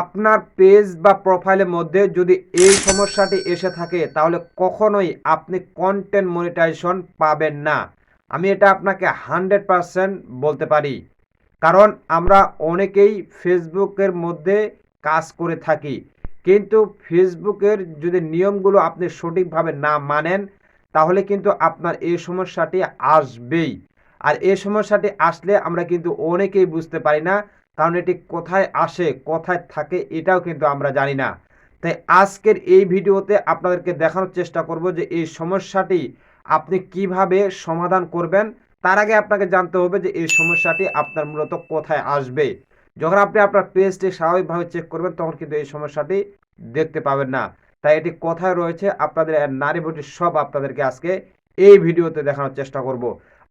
আপনার পেজ বা প্রোফাইলের মধ্যে যদি এই সমস্যাটি এসে থাকে, তাহলে কখনোই আপনি কন্টেন্ট মনিটাইজেশন পাবেন না। আমি এটা আপনাকে হান্ড্রেড পারসেন্ট বলতে পারি। কারণ আমরা অনেকেই ফেসবুকের মধ্যে কাজ করে থাকি। কিন্তু ফেসবুকের যদি নিয়মগুলো আপনি সঠিকভাবে না মানেন, তাহলে কিন্তু আপনার এই সমস্যাটি আসবেই। আর এই সমস্যাটি আসলে আমরা কিন্তু অনেকেই বুঝতে পারি না কারণ এটি কোথায় আসে, কোথায় থাকে এটাও কিন্তু আমরা জানি না। তাই আজকের এই ভিডিওতে আপনাদেরকে দেখানোর চেষ্টা করব যে এই সমস্যাটি আপনি কীভাবে সমাধান করবেন। তার আগে আপনাকে জানতে হবে যে এই সমস্যাটি আপনার মূলত কোথায় আসবে। যখন আপনি আপনার পেজটি স্বাভাবিকভাবে চেক করবেন, তখন কিন্তু এই সমস্যাটি দেখতে পাবেন না। তাই এটি কোথায় রয়েছে, আপনাদের নারী ভোটের সব আপনাদেরকে আজকে এই ভিডিওতে দেখানোর চেষ্টা করব।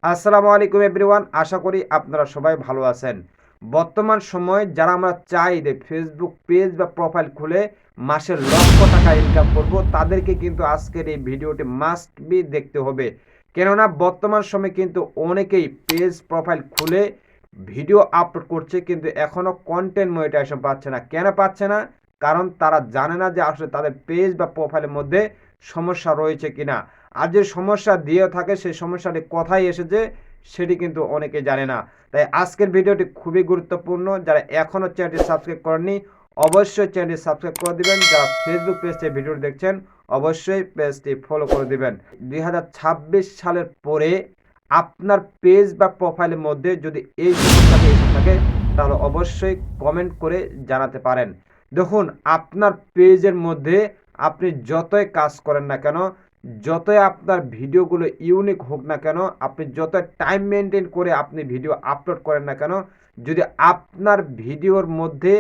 আসসালামু আলাইকুম এভরিওয়ান, আশা করি আপনারা সবাই ভালো আছেন। বর্তমান সময়ে যারা আমরা চাই যে ফেসবুক পেজ বা প্রোফাইল খুলে মাসে লক্ষ টাকা ইনকাম করব, তাদেরকে কিন্তু আজকের এই ভিডিওটি মাস্ট বি দেখতে হবে। কেননা বর্তমান সময়ে কিন্তু অনেকেই পেজ প্রোফাইল খুলে ভিডিও আপলোড করছে, কিন্তু এখনও কন্টেন্ট মনিটাইজেশন পাচ্ছে না। কেন পাচ্ছে না? কারণ তারা জানে না যে আসলে তাদের পেজ বা প্রোফাইলের মধ্যে সমস্যা রয়েছে কিনা। আর যে সমস্যা দিয়ে থাকে, সেই সমস্যাটি কোথায় এসেছে? সেটি কিন্তু অনেকে জানে না। তাই আজকের ভিডিওটি খুবই গুরুত্বপূর্ণ। যারা এখনও চ্যানেলটি সাবস্ক্রাইব করেননি, অবশ্যই চ্যানেলটি সাবস্ক্রাইব করে দিবেন। যারা ফেসবুক পেজ থেকে ভিডিওটি দেখছেন, অবশ্যই পেজটি ফলো করে দিবেন। দুই হাজার ছাব্বিশ সালের পরে আপনার পেজ বা প্রোফাইলের মধ্যে যদি এই সমস্যাটি এসে থাকে, তাহলে অবশ্যই কমেন্ট করে জানাতে পারেন। দেখুন, আপনার পেজের মধ্যে আপনি যতই কাজ করেন না কেন যতই আপনার ভিডিওগুলো ইউনিক হোক না কেন, আপনি যত টাইম মেনটেন করে আপনি ভিডিও আপলোড করেন না কেন, যদি আপনার ভিডিওর মধ্যে,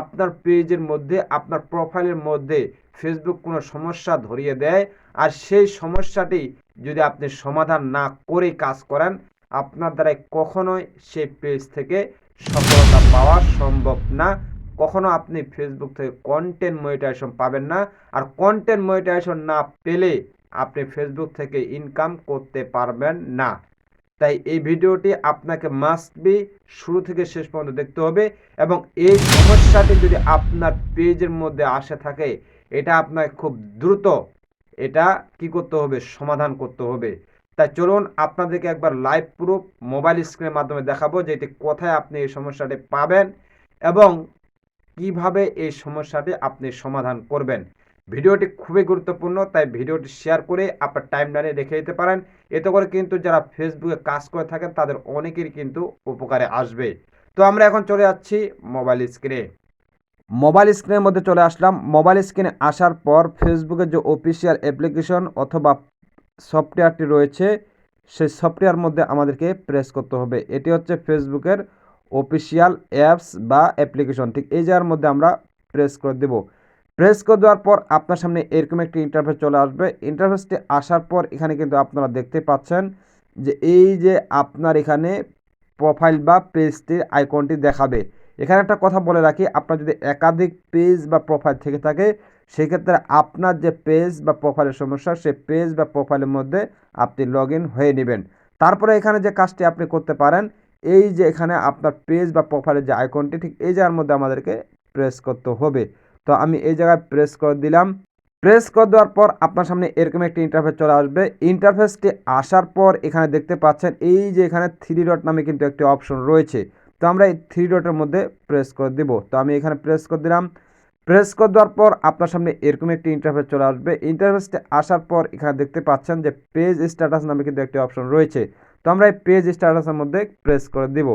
আপনার পেজের মধ্যে, আপনার প্রোফাইলের মধ্যে ফেসবুক কোনো সমস্যা ধরিয়ে দেয়, আর সেই সমস্যাটি যদি আপনি সমাধান না করে কাজ করেন, আপনার দ্বারাই কখনোই সেই পেজ থেকে সফলতা পাওয়া সম্ভব না। কখনো আপনি ফেসবুক থেকে কন্টেন্ট মনিটাইজেশন পাবেন না, আর কন্টেন্ট মনিটাইজেশন না পেলে আপনি ফেসবুক থেকে ইনকাম করতে পারবেন না। তাই এই ভিডিওটি আপনাকে মাস্ট বি শুরু থেকে শেষ পর্যন্ত দেখতে হবে এবং এই সমস্যাটি যদি আপনার পেজের মধ্যে আসে থাকে, এটা আপনাকে খুব দ্রুত এটা কি করতে হবে? সমাধান করতে হবে। তাই চলুন আপনাদেরকে একবার লাইভ প্রুফ মোবাইল স্ক্রিনের মাধ্যমে দেখাবো যে এটি কোথায় আপনি এই সমস্যাটি পাবেন এবং কীভাবে এই সমস্যাটি আপনি সমাধান করবেন। ভিডিওটি খুবই গুরুত্বপূর্ণ, তাই ভিডিওটি শেয়ার করে আপনার টাইম লাইনে রেখে দিতে পারেন। এতে করে কিন্তু যারা ফেসবুকে কাজ করে থাকেন, তাদের অনেকেরই কিন্তু উপকারে আসবে। তো আমরা এখন চলে যাচ্ছি মোবাইল স্ক্রিনে মোবাইল স্ক্রিনের মধ্যে চলে আসলাম। মোবাইল স্ক্রিনে আসার পর ফেসবুকের যে অফিসিয়াল অ্যাপ্লিকেশন অথবা সফটওয়্যারটি রয়েছে, সেই সফটওয়্যার মধ্যে আমাদেরকে প্রেস করতে হবে। এটি হচ্ছে ফেসবুকের অফিসিয়াল অ্যাপস বা অ্যাপ্লিকেশন ঠিক এই জায়গার মধ্যে আমরা প্রেস করে দেব। প্রেস করে দেওয়ার পর আপনার সামনে এরকম একটি ইন্টারফেস চলে আসবে। ইন্টারফেসটি আসার পর এখানে কিন্তু আপনারা দেখতে পাচ্ছেন যে এই যে আপনার এখানে প্রোফাইল বা পেজটির আইকনটি দেখাবে। এখানে একটা কথা বলে রাখি, আপনার যদি একাধিক পেজ বা প্রোফাইল থেকে থাকে, সেক্ষেত্রে আপনার যে পেজ বা প্রোফাইলের সমস্যা সেই পেজ বা প্রোফাইলের মধ্যে আপনি লগ হয়ে নেবেন। তারপরে এখানে যে কাজটি আপনি করতে পারেন, এই যে এখানে আপনার পেজ বা প্রোফাইলের যে আইকনটি ঠিক এই জায়গার মধ্যে আমাদেরকে প্রেস করতে হবে। তো আমি এই জায়গায় প্রেস করে দিলাম। প্রেস করে দেওয়ার পর আপনার সামনে এরকম একটি ইন্টারফেস চলে আসবে। ইন্টারফেসটি আসার পর এখানে দেখতে পাচ্ছেন, এই যে এখানে থ্রি ডট নামে কিন্তু একটি অপশন রয়েছে। তো আমরা এই থ্রি ডটের মধ্যে প্রেস করে দেব। তো আমি এখানে প্রেস করে দিলাম। প্রেস করে দেওয়ার পর আপনার সামনে এরকম একটি ইন্টারফেস চলে আসবে। ইন্টারফেসটি আসার পর এখানে দেখতে পাচ্ছেন যে পেজ স্ট্যাটাস নামে কিন্তু একটি অপশন রয়েছে। তো আমরা এই পেজ স্ট্যাটাসের মধ্যে প্রেস করে দেব।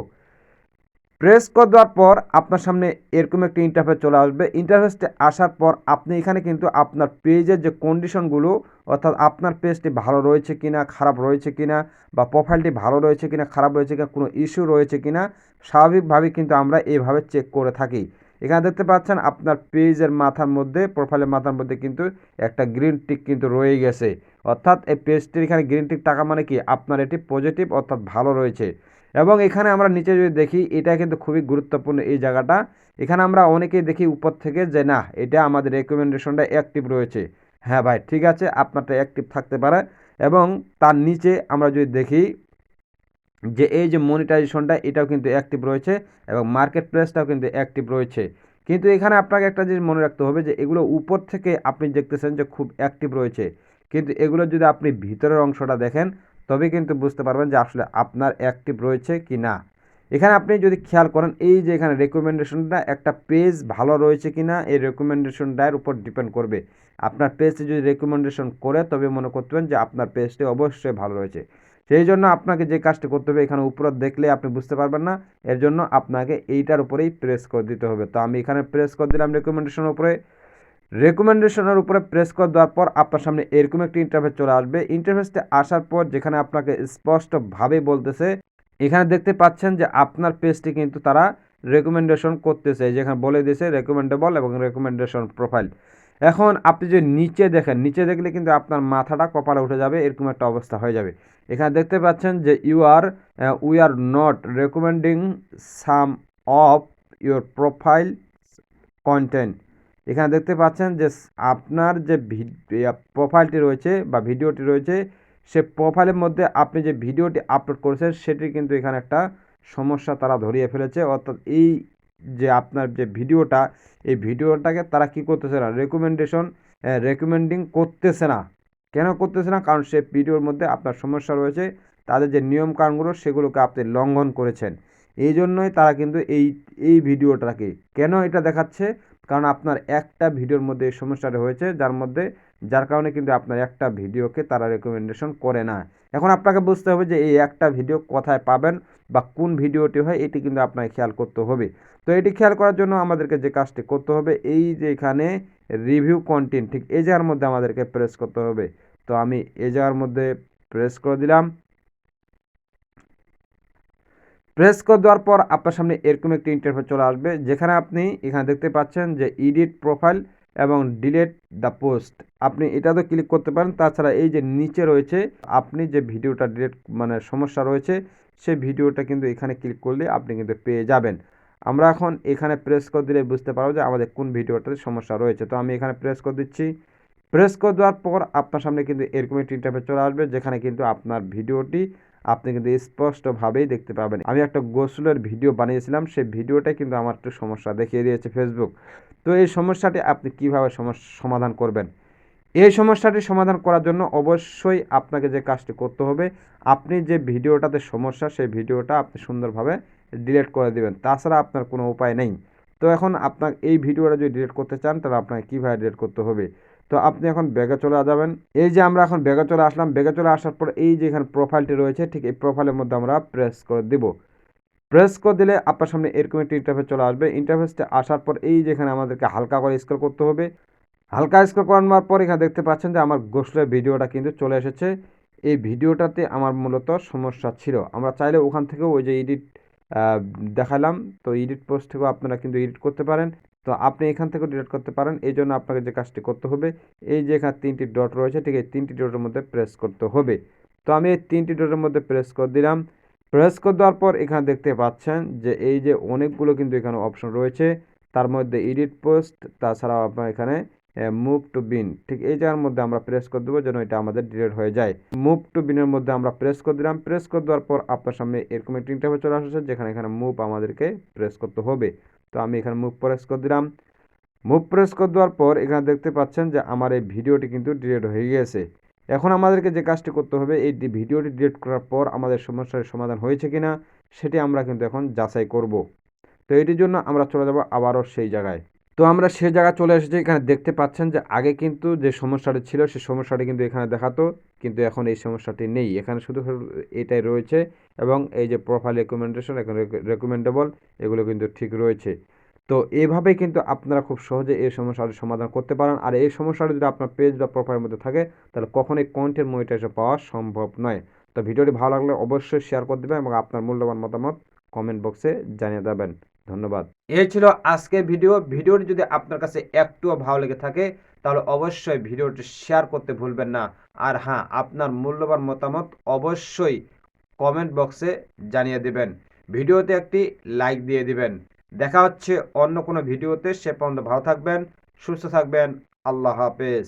প্রেস করে দেওয়ার পর আপনার সামনে এরকম একটি ইন্টারফেস চলে আসবে। ইন্টারফেসটি আসার পর আপনি এখানে কিন্তু আপনার পেজের যে কন্ডিশনগুলো অর্থাৎ আপনার পেজটি ভালো রয়েছে কিনা, খারাপ রয়েছে কিনা, বা প্রোফাইলটি ভালো রয়েছে কিনা, খারাপ রয়েছে কিনা, কোনো ইস্যু রয়েছে কিনা, স্বাভাবিকভাবে কিন্তু আমরা এইভাবে চেক করে থাকি। এখানে দেখতে পাচ্ছেন আপনার পেজের মাথার মধ্যে প্রোফাইলের মাথার মধ্যে কিন্তু একটা গ্রিন টিক কিন্তু রয়ে গেছে। অর্থাৎ এই পেজটির এখানে গ্রিন টিক টাকা মানে কি? আপনার এটি পজিটিভ অর্থাৎ ভালো রয়েছে। এবং এখানে আমরা নিচে যদি দেখি, এটা কিন্তু খুবই গুরুত্বপূর্ণ এই জায়গাটা। এখানে আমরা অনেকেই দেখি উপর থেকে যে না এটা আমাদের রেকমেন্ডেশনটা অ্যাক্টিভ রয়েছে। হ্যাঁ ভাই, ঠিক আছে, আপনারটা অ্যাক্টিভ থাকতে পারে। এবং তার নিচে আমরা যদি দেখি যে, এই যে মনিটাইজেশনটা এটাও কিন্তু অ্যাক্টিভ রয়েছে এবং মার্কেট প্লেসটাও কিন্তু অ্যাক্টিভ রয়েছে। কিন্তু এখানে আপনাকে একটা জিনিস মনে রাখতে হবে যে, এগুলো উপর থেকে আপনি দেখতেছেন যে, খুব অ্যাক্টিভ রয়েছে। কিন্তু এগুলো যদি আপনি ভিতরের অংশটা দেখেন তবে কিন্তু বুঝতে পারবেন যে আসলে আপনার অ্যাক্টিভ রয়েছে কি না এখানে আপনি যদি খেয়াল করেন, এই যে এখানে রেকমেন্ডেশনটা একটা পেজ ভালো রয়েছে কি না এই রেকমেন্ডেশনটার উপর ডিপেন্ড করবে। আপনার পেজটি যদি রেকমেন্ডেশন করে, তবে মনে করতেন যে আপনার পেজটি অবশ্যই ভালো রয়েছে। সেই জন্য আপনাকে যে কাজটি করতে হবে, এখানে উপরে দেখলে আপনি বুঝতে পারবেন না, এর জন্য আপনাকে এইটার উপরেই প্রেস করে দিতে হবে। তো আমি এখানে প্রেস করে দিলাম রেকমেন্ডেশনের উপরে। রেকমেন্ডেশনের উপরে প্রেস করে দেওয়ার পর আপনার সামনে এরকম একটি ইন্টারফেস চলে আসবে। ইন্টারফেসটা আসার পর যেখানে আপনাকে স্পষ্টভাবে বলতেছে, এখানে দেখতে পাচ্ছেন যে আপনার পেজটি কিন্তু তারা রেকমেন্ডেশন করতেছে। যেখানে বলে দিয়েছে রেকমেন্ডেবল এবং রেকমেন্ডেশন প্রোফাইল এখন আপনি যদি নিচে দেখেন, নিচে দেখলে কিন্তু আপনার মাথাটা কপালে উঠে যাবে, এরকম একটা অবস্থা হয়ে যাবে। এখানে দেখতে পাচ্ছেন যে you are we are not recommending some of your profile content এখানে দেখতে পাচ্ছেন যে আপনার যে প্রোফাইলটি রয়েছে বা ভিডিওটি রয়েছে, সে প্রোফাইলের মধ্যে আপনি যে ভিডিওটি আপলোড করেছেন, সেটি কিন্তু এখানে একটা সমস্যা তারা ধরিয়ে ফেলেছে। অর্থাৎ এই যে আপনার যে ভিডিওটা এই ভিডিওটাকে তারা কি করতেছে না রেকমেন্ডেশন রেকমেন্ডিং করতেছে না। কেন করতেছে না? কারণ সে ভিডিওর মধ্যে আপনার সমস্যা রয়েছে, তাদের যে নিয়মকানুনগুলো, সেগুলোকে আপনি লঙ্ঘন করেছেন। এই জন্যই তারা কিন্তু এই এই ভিডিওটাকে কেন এটা দেখাচ্ছে? কারণ আপনার একটা ভিডিওর মধ্যে এই সমস্যাটা হয়েছে, যার মধ্যে, যার কারণে কিন্তু আপনার একটা ভিডিওকে তারা রেকমেন্ডেশন করে না। এখন আপনাকে বুঝতে হবে যে এই একটা ভিডিও কোথায় পাবেন বা কোন ভিডিওটি হয়, এটি কিন্তু আপনাকে খেয়াল করতে হবে। তো এটি খেয়াল করার জন্য আমাদেরকে যে কাজটি করতে হবে, এই যে এখানে রিভিউ কন্টেন্ট ঠিক এই জায়গার মধ্যে আমাদেরকে প্রেস করতে হবে। তো আমি এই জায়গার মধ্যে প্রেস করে দিলাম। প্রেস করে দেওয়ার পর আপনার সামনে এরকম একটি ইন্টারফেস চলে আসবে, যেখানে আপনি এখানে দেখতে পাচ্ছেন যে ইডিট প্রোফাইল এবং ডিলেট দ্য পোস্ট আপনি এটাতে ক্লিক করতে পারেন, তাছাড়া এই যে নিচে রয়েছে, আপনি যে ভিডিওটা ডিলেট মানে সমস্যা রয়েছে, সেই ভিডিওটা কিন্তু এখানে ক্লিক করলে আপনি কিন্তু পেয়ে যাবেন। আমরা এখন এখানে প্রেস করে দিলে বুঝতে পারব যে আমাদের কোন ভিডিওটাতে সমস্যা রয়েছে। তো আমি এখানে প্রেস করে দিচ্ছি। প্রেস করে দেওয়ার পর আপনার সামনে কিন্তু এরকম একটি ইন্টারফেস চলে আসবে, যেখানে কিন্তু আপনার ভিডিওটি আপনি কিন্তু স্পষ্টভাবেই দেখতে পাবেন। আমি একটা গোসলের ভিডিও বানিয়েছিলাম, সেই ভিডিওটাই কিন্তু আমার একটু সমস্যা দেখিয়ে দিয়েছে ফেসবুক তো এই সমস্যাটি আপনি কীভাবে সমাধান করবেন? এই সমস্যাটি সমাধান করার জন্য অবশ্যই আপনাকে যে কাজটি করতে হবে, আপনি যে ভিডিওটাতে সমস্যা, সেই ভিডিওটা আপনি সুন্দরভাবে ডিলিট করে দেবেন। তাছাড়া আপনার কোনো উপায় নেই। তো এখন আপনার এই ভিডিওটা যদি ডিলিট করতে চান, তাহলে আপনাকে কীভাবে ডিলিট করতে হবে? তো আপনি এখন ব্যাগে চলে যাবেন। এই যে আমরা এখন ব্যাগে চলে আসলাম, ব্যাগে চলে আসার পর এই যে এখানে প্রোফাইলটি রয়েছে, ঠিক এই প্রোফাইলের মধ্যে আমরা প্রেস করে দিব। প্রেস করে দিলে আপনার সামনে এরকম একটি ইন্টারফেস চলে আসবে। ইন্টারফেসটা আসার পর এই যেখানে আমাদেরকে হালকা করে স্কোর করতে হবে। হালকা স্কোর করানোর পর এখানে দেখতে পাচ্ছেন যে আমার গোসলের ভিডিওটা কিন্তু চলে এসেছে। এই ভিডিওটাতে আমার মূলত সমস্যা ছিল। আমরা চাইলে ওখান থেকেও ওই যে এডিট দেখালাম। তো এডিট পোস্ট থেকেও আপনারা কিন্তু এডিট করতে পারেন। তো আপনি এখান থেকেও ডিলিট করতে পারেন। এই জন্য আপনাকে যে কাজটি করতে হবে, এই যে এখানে তিনটি ডট রয়েছে, ঠিক এই তিনটি ডটের মধ্যে প্রেস করতে হবে। তো আমি এই তিনটি ডটের মধ্যে প্রেস করে দিলাম। প্রেস করে দেওয়ার পর এখানে দেখতে পাচ্ছেন যে এই যে অনেকগুলো কিন্তু এখানে অপশন রয়েছে। তার মধ্যে এডিট পোস্ট তাছাড়াও আপনার এখানে মুভ টু বিন ঠিক এই জায়গার মধ্যে আমরা প্রেস করে দেবো যেন এটা আমাদের ডিলেট হয়ে যায়। মুভ টু বিনের মধ্যে আমরা প্রেস করে দিলাম। প্রেস করে দেওয়ার পর আপনার সামনে এরকম একটি ইন্টারভিউ চলে আসছে, যেখানে এখানে মুভ আমাদেরকে প্রেস করতে হবে। তো আমি এখানে মুভ প্রেস করে দিলাম। মুভ প্রেস করে দেওয়ার পর এখানে দেখতে পাচ্ছেন যে আমার এই ভিডিওটি কিন্তু ডিলেট হয়ে গিয়েছে এখন আমাদেরকে যে কাজটি করতে হবে, এই ভিডিওটি ডিলিট করার পর আমাদের সমস্যার সমাধান হয়েছে কিনা, সেটি আমরা কিন্তু এখন যাচাই করব। তো এটির জন্য আমরা চলে যাব আবারও সেই জায়গায়। তো আমরা সে জায়গায় চলে এসেছি। এখানে দেখতে পাচ্ছেন যে আগে কিন্তু যে সমস্যাটি ছিল সেই সমস্যাটি কিন্তু এখানে দেখাতো। কিন্তু এখন এই সমস্যাটি নেই। এখানে শুধু এটাই রয়েছে এবং এই যে প্রোফাইল রেকমেন্ডেশন এখন রেকমেন্ডেবল এগুলো কিন্তু ঠিক রয়েছে। তো এভাবে কিন্তু আপনারা খুব সহজে এই সমস্যাটি সমাধান করতে পারেন। আর এই সমস্যাটি যদি আপনার পেজ বা প্রোফাইলের মধ্যে থাকে, তাহলে কখনোই কন্টেন্ট মনিটাইজেশন পাওয়া সম্ভব নয়। তো ভিডিওটি ভালো লাগলে অবশ্যই শেয়ার করে দেবেন এবং আপনার মূল্যবান মতামত কমেন্ট বক্সে জানিয়ে দেবেন। ধন্যবাদ। এই ছিল আজকের ভিডিও। ভিডিওটি যদি আপনার কাছে একটুও ভালো লেগে থাকে, তাহলে অবশ্যই ভিডিওটি শেয়ার করতে ভুলবেন না। আর হ্যাঁ আপনার মূল্যবান মতামত অবশ্যই কমেন্ট বক্সে জানিয়ে দেবেন। ভিডিওতে একটি লাইক দিয়ে দিবেন। দেখা হচ্ছে অন্য কোনো ভিডিওতে। সে পর্যন্ত ভালো থাকবেন, সুস্থ থাকবেন। আল্লাহ হাফেজ।